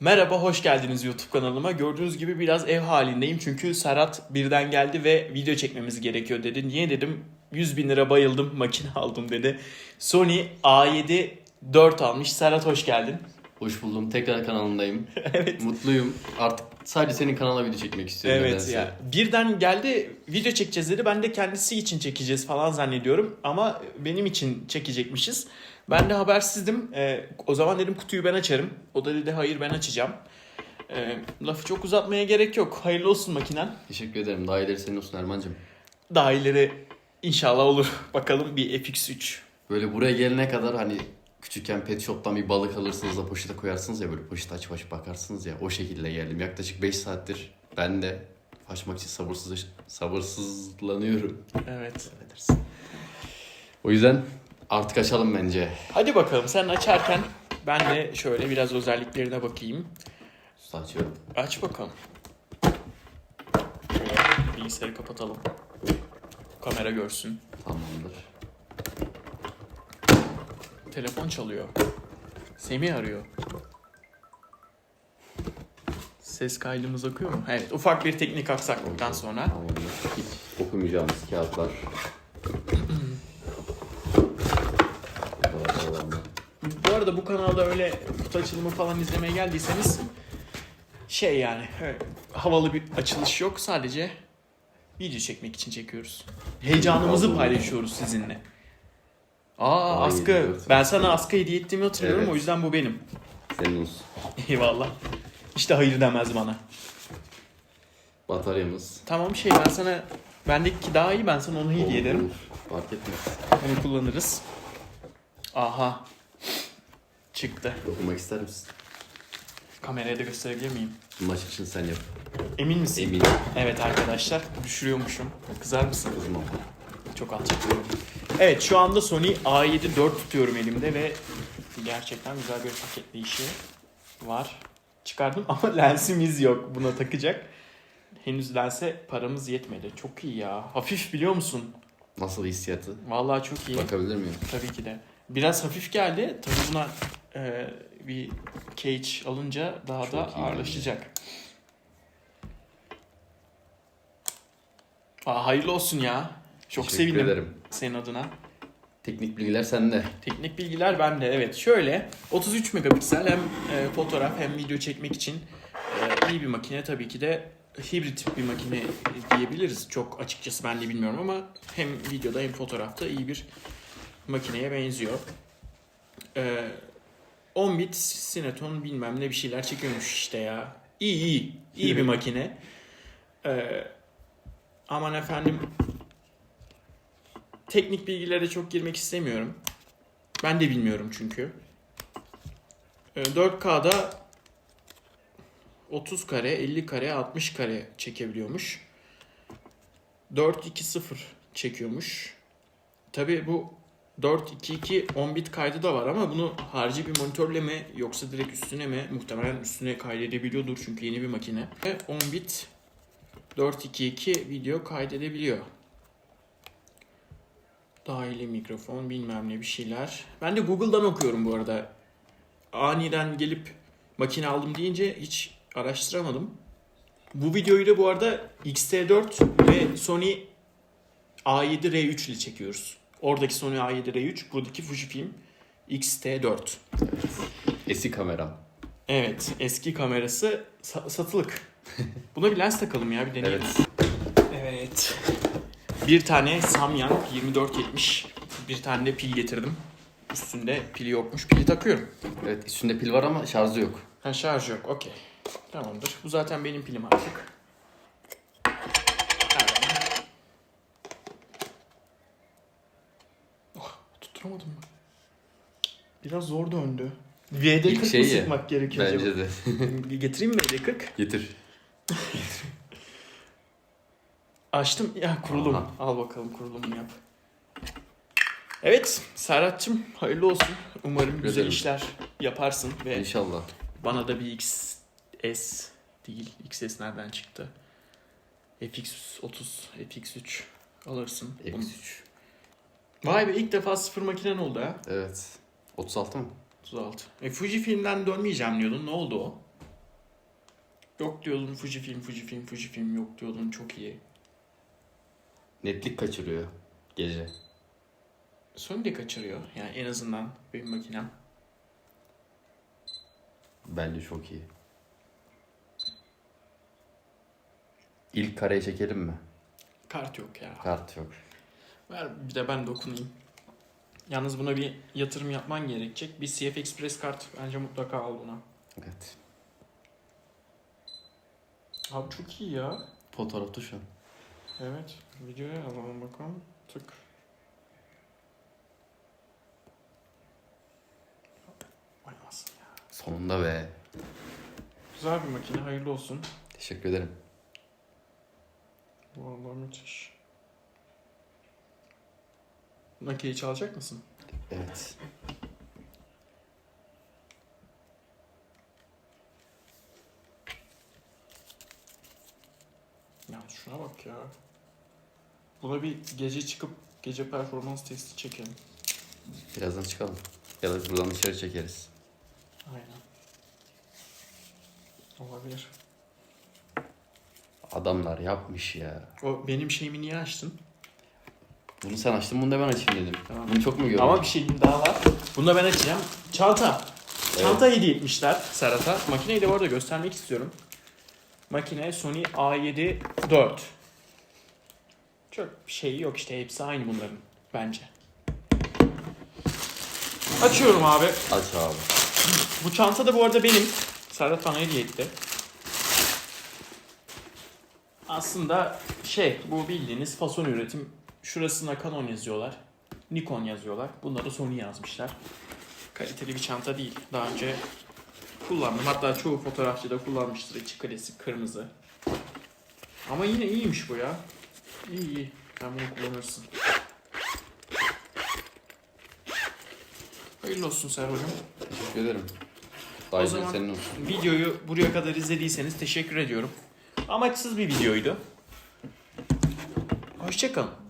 Merhaba, hoş geldiniz YouTube kanalıma. Gördüğünüz gibi biraz ev halindeyim çünkü Serhat birden geldi ve video çekmemiz gerekiyor dedi. Niye dedim? 100 bin lira bayıldım, makine aldım dedi. Sony A7 4 almış. Serhat hoş geldin. Hoş buldum. Tekrar kanalındayım. evet. Mutluyum. Artık sadece senin kanala video çekmek istiyorum. Evet nedense. ya. Birden geldi video çekeceğiz dedi. Ben de kendisi için çekeceğiz falan zannediyorum. Ama benim için çekecekmişiz. Ben de habersizdim. Ee, o zaman dedim kutuyu ben açarım. O da dedi hayır ben açacağım. Ee, lafı çok uzatmaya gerek yok. Hayırlı olsun makinen. Teşekkür ederim. Daha ileri senin olsun Erman'cığım. Daha ileri inşallah olur. Bakalım bir FX3. Böyle buraya gelene kadar hani küçükken pet shop'tan bir balık alırsınız da poşete koyarsınız ya böyle poşet açıp açıp bakarsınız ya o şekilde geldim. Yaklaşık 5 saattir ben de açmak için sabırsız sabırsızlanıyorum. Evet. Affedersin. O yüzden artık açalım bence. Hadi bakalım sen açarken ben de şöyle biraz özelliklerine bakayım. Usta açıyorum. Aç bakalım. Şöyle bilgisayarı kapatalım. Kamera görsün. Tamamdır. Telefon çalıyor. Semih arıyor. Ses kaydımız akıyor mu? Evet, ufak bir teknik aksaklıktan sonra. Tamamdır. Hiç okumayacağımız kağıtlar. Bu arada bu kanalda öyle kutu açılımı falan izlemeye geldiyseniz şey yani öyle havalı bir açılış yok. Sadece video çekmek için çekiyoruz. Heyecanımızı paylaşıyoruz sizinle. Aa Ay, askı. Ben sana askı hediye ettiğimi hatırlıyorum Evet. o yüzden bu benim. Senin olsun. Eyvallah. İşte hayır demez bana. Bataryamız. Tamam şey ben sana bendeki daha iyi ben sana onu hediye ederim. Fark etmez. Onu kullanırız. Aha. Çıktı. Okumak ister misin? Kameraya da gösterebilir miyim? Maç için sen yap. Emin misin? Eminim. Evet arkadaşlar düşürüyormuşum. Kızar mısın? Kızmam. Çok alçaklıyorum. Evet şu anda Sony A7 4 tutuyorum elimde ve gerçekten güzel bir paketleyişi var. Çıkardım ama lensimiz yok buna takacak. Henüz lense paramız yetmedi. Çok iyi ya. Hafif biliyor musun? Nasıl hissiyatı? Vallahi çok iyi. Bakabilir miyim? Tabii ki de. Biraz hafif geldi. Tabii buna e, bir cage alınca daha Çok da ağırlaşacak. Aa, hayırlı olsun ya. Çok Teşekkür sevindim ederim. senin adına. Teknik bilgiler sende. Teknik bilgiler bende. Evet şöyle 33 megapiksel hem e, fotoğraf hem video çekmek için e, iyi bir makine. Tabii ki de hibrit bir makine diyebiliriz. Çok açıkçası ben de bilmiyorum ama hem videoda hem fotoğrafta iyi bir makineye benziyor. E, 10 bit Cineton bilmem ne bir şeyler çekiyormuş işte ya. İyi iyi. İyi bir makine. E, aman efendim teknik bilgilere çok girmek istemiyorum. Ben de bilmiyorum çünkü. Ee, 4K'da 30 kare, 50 kare, 60 kare çekebiliyormuş. 420 çekiyormuş. Tabi bu 422 10 bit kaydı da var ama bunu harici bir monitörle mi yoksa direkt üstüne mi? Muhtemelen üstüne kaydedebiliyordur çünkü yeni bir makine. Ve 10 bit 422 video kaydedebiliyor. Dahili mikrofon bilmem ne bir şeyler. Ben de Google'dan okuyorum bu arada. Aniden gelip makine aldım deyince hiç araştıramadım. Bu videoyu da bu arada X-T4 ve Sony A7R3 ile çekiyoruz. Oradaki Sony A7R3, buradaki Fujifilm X-T4. Eski kameram. Evet, eski kamerası sa- satılık. Buna bir lens takalım ya bir deneyelim. Evet. Evet. Bir tane Samyang 2470. Bir tane de pil getirdim. Üstünde pili yokmuş. Pili takıyorum. Evet üstünde pil var ama şarjı yok. Ha şarj yok. Okey. Tamamdır. Bu zaten benim pilim artık. Evet. Oh, tutturamadım mı? Biraz zor döndü. VD40 İlk mı sıkmak gerekiyor acaba? Bence de. Getireyim mi VD40? Getir. Açtım. Ya kurulum. Aha. Al bakalım kurulumunu yap. Evet Serhat'cığım hayırlı olsun. Umarım güzel ederim. işler yaparsın ve İnşallah. bana da bir XS değil. XS nereden çıktı? FX30, FX3 alırsın. X3. Vay be ilk defa sıfır makinen oldu ha. Evet. 36 mı? 36. E Fujifilm'den dönmeyeceğim diyordun. Ne oldu o? Yok diyordun Fujifilm, Fujifilm, Fujifilm yok diyordun çok iyi. Netlik kaçırıyor gece. Sony de kaçırıyor. Yani en azından benim makinem. Bence çok iyi. İlk kareyi çekelim mi? Kart yok ya. Kart yok. Ver bir de ben dokunayım. Yalnız buna bir yatırım yapman gerekecek. Bir CF Express kart bence mutlaka al buna. Evet. Abi çok iyi ya. Fotoğrafta şu an. Evet. Videoya alalım bakalım. Tık. Ya. Sonunda be. Güzel bir makine. Hayırlı olsun. Teşekkür ederim. Vallahi müthiş. Nakiyi çalacak mısın? Evet. Ya şuna bak ya. Buna bir gece çıkıp gece performans testi çekelim. Birazdan çıkalım. Ya da buradan dışarı çekeriz. Aynen. Olabilir. Adamlar yapmış ya. O benim şeyimi niye açtın? Bunu sen açtın bunu da ben açayım dedim. Tamam. Bunu çok mu gördün? Ama bir şeyim daha var. Bunu da ben açacağım. Çanta. Çanta hediye etmişler Serhat'a. Makineyi de bu arada göstermek istiyorum. Makine Sony A7 4. Çok bir şey yok işte hepsi aynı bunların bence. Açıyorum abi. Aç abi. Bu çanta da bu arada benim. Serhat bana hediye etti. Aslında şey bu bildiğiniz fason üretim. Şurasına Canon yazıyorlar. Nikon yazıyorlar. Bunları Sony yazmışlar. Kaliteli bir çanta değil. Daha önce kullandım. Hatta çoğu fotoğrafçı da kullanmıştır. İçi klasik kırmızı. Ama yine iyiymiş bu ya. İyi iyi. Sen bunu kullanırsın. Hayırlı olsun Serhat'cığım. Teşekkür ederim. Daha O zaman- senin olsun. Videoyu buraya kadar izlediyseniz teşekkür ediyorum. Amaçsız bir videoydu. Hoşçakalın.